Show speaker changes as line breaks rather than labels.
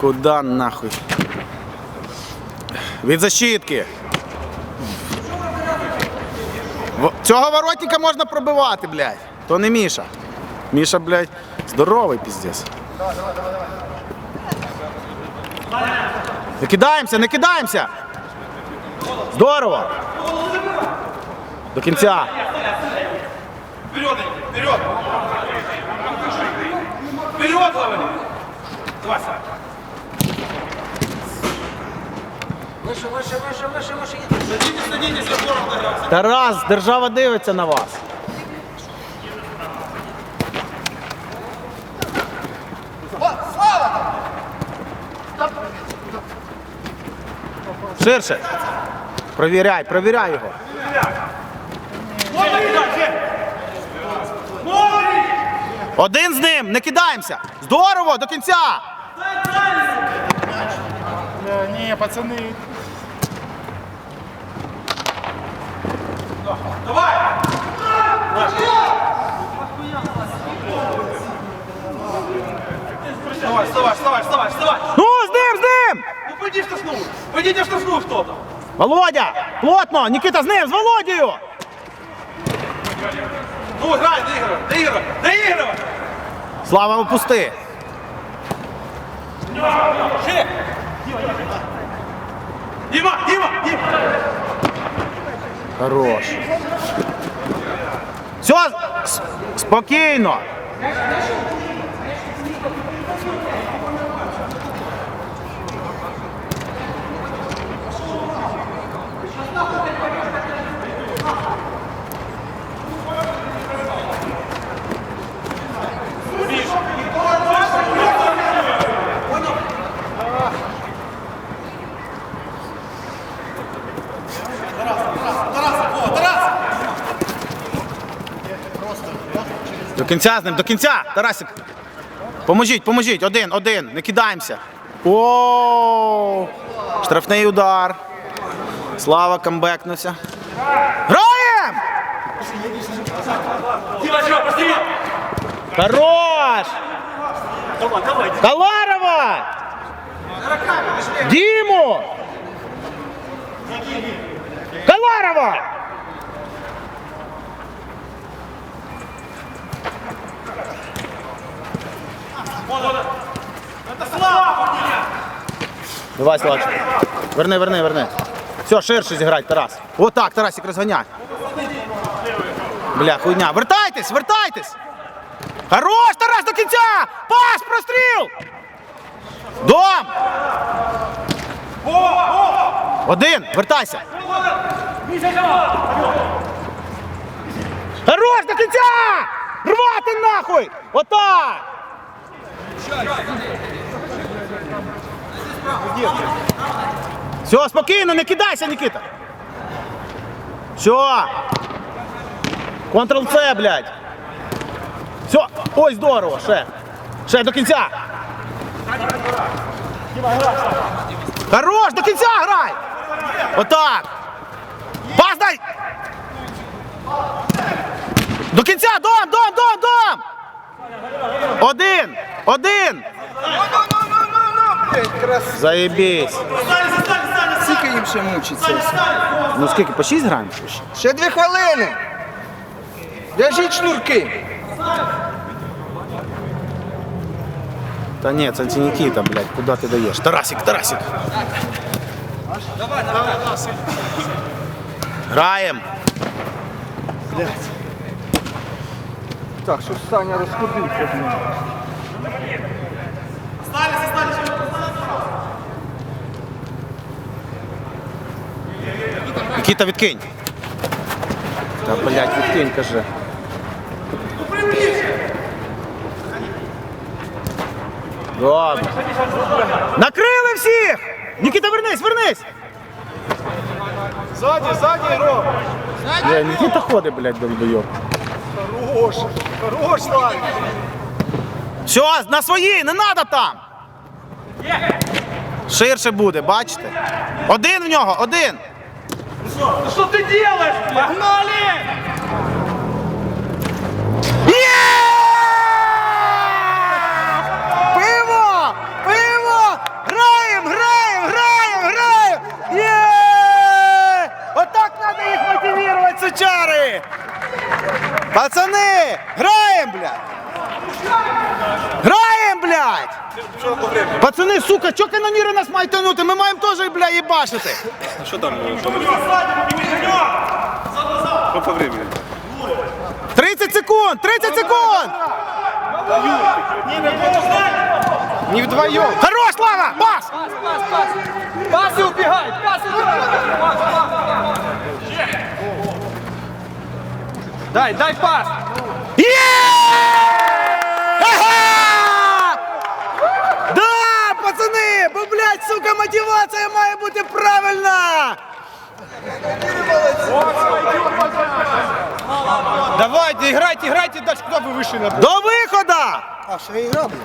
Куда нахуй? Від защитки. Цього воротника можна пробивати, блядь. То не Міша. Міша, блядь, здоровий піздець. Не кидаємося, не кидаємося. Здорово. До кінця.
Вперед, вперед! Вперед, Лаврик! Давай, Сань. Садитесь, садитесь, я здорово догрався.
Тарас, держава дивиться на вас. Ширше. Провіряй, провіряй його. Один з ним, не кидаємося. Здорово, до кінця.
Ні, пацани.
Вставай, вставай, вставай, вставай, вставай!
Ну, з ним, з ним!
Ну пойди штрафнул! Пойдите штрафнул кто-то!
Володя, плотно, Нікіта з ним, з Володією.
Ну, играй, доигрывай, доигрывай, доигрывай!
Слава, опусти.
Діма, Діма, Дима!
Хорош. Все, спокійно. Кінця з ним, до кінця, Тарасик. Поможіть, поможіть. Один, один. Не кидаємося. О, штрафний удар. Слава камбекнувся. Граєм! Хорош! Каларова! Діму! Каларова! Давай, Славчик. Верни, верни, верни. Все, ширше зіграй, Тарас. Отак, Тарасик, розганяй. Бля, хуйня. Вертайтесь, вертайтесь! Хорош, Тарас, до кінця! Пас, простріл! Дом! Один, вертайся! Хорош, до кінця! Рвати нахуй! Отак! Все, спокійно, не кидайся, Нікіта. Все. Контрол-С, блядь. Все. Ой, здорово, ще. Ще до кінця. Хорош, до кінця грай. Отак. Пас дай. До кінця, дом, дом, дом, дом. Один, один. Заєбісь.
Стали, стали, стали!
Скільки їм ще мучиться?
Ну скільки, по 6 граємо?
Ще дві хвилини. В'яжіть шнурки.
Та ні, це це Нікіта, блядь, куди ти даєш? Тарасик, Тарасик. Граєм.
Так, що Саня розходився.
Стали, стали,
Нікіта, відкинь. Та, блядь, відкинь, каже. Добре. Накрили всіх! Нікіта, вернись, вернись!
Ззаді, ззаді, Ром.
Бля, Нікіта ходить, блядь, долбойоб.
Хорош. Хорош, Славі.
Все, на своїй, не треба там. Ширше буде, бачите? Один в нього, один.
Что ты делаешь? Погнали! Пиво! Пиво! граем, граєм, граєм, граєм!
Є! Отак треба їх мотивувати, сучари! Пацани! Граєм, блядь! Граєм! Пацани, сука, чого каноніри нас мають тянути? Ми маємо теж, блядь, їбашити.
Що там? Що Що по времени?
30 секунд! 30 секунд!
Не вдвоєм.
Хорош, Слава! Пас! Пас, пас, пас!
Пасси Паси убігай! Паси Дай, дай пас!
Є! Ага! Да, пацани! Бо, блядь, сука, мотивація має бути правильна!
Давайте, играйте, играйте дальше, куда вы вышли на
До виходу!
А, ще ігра,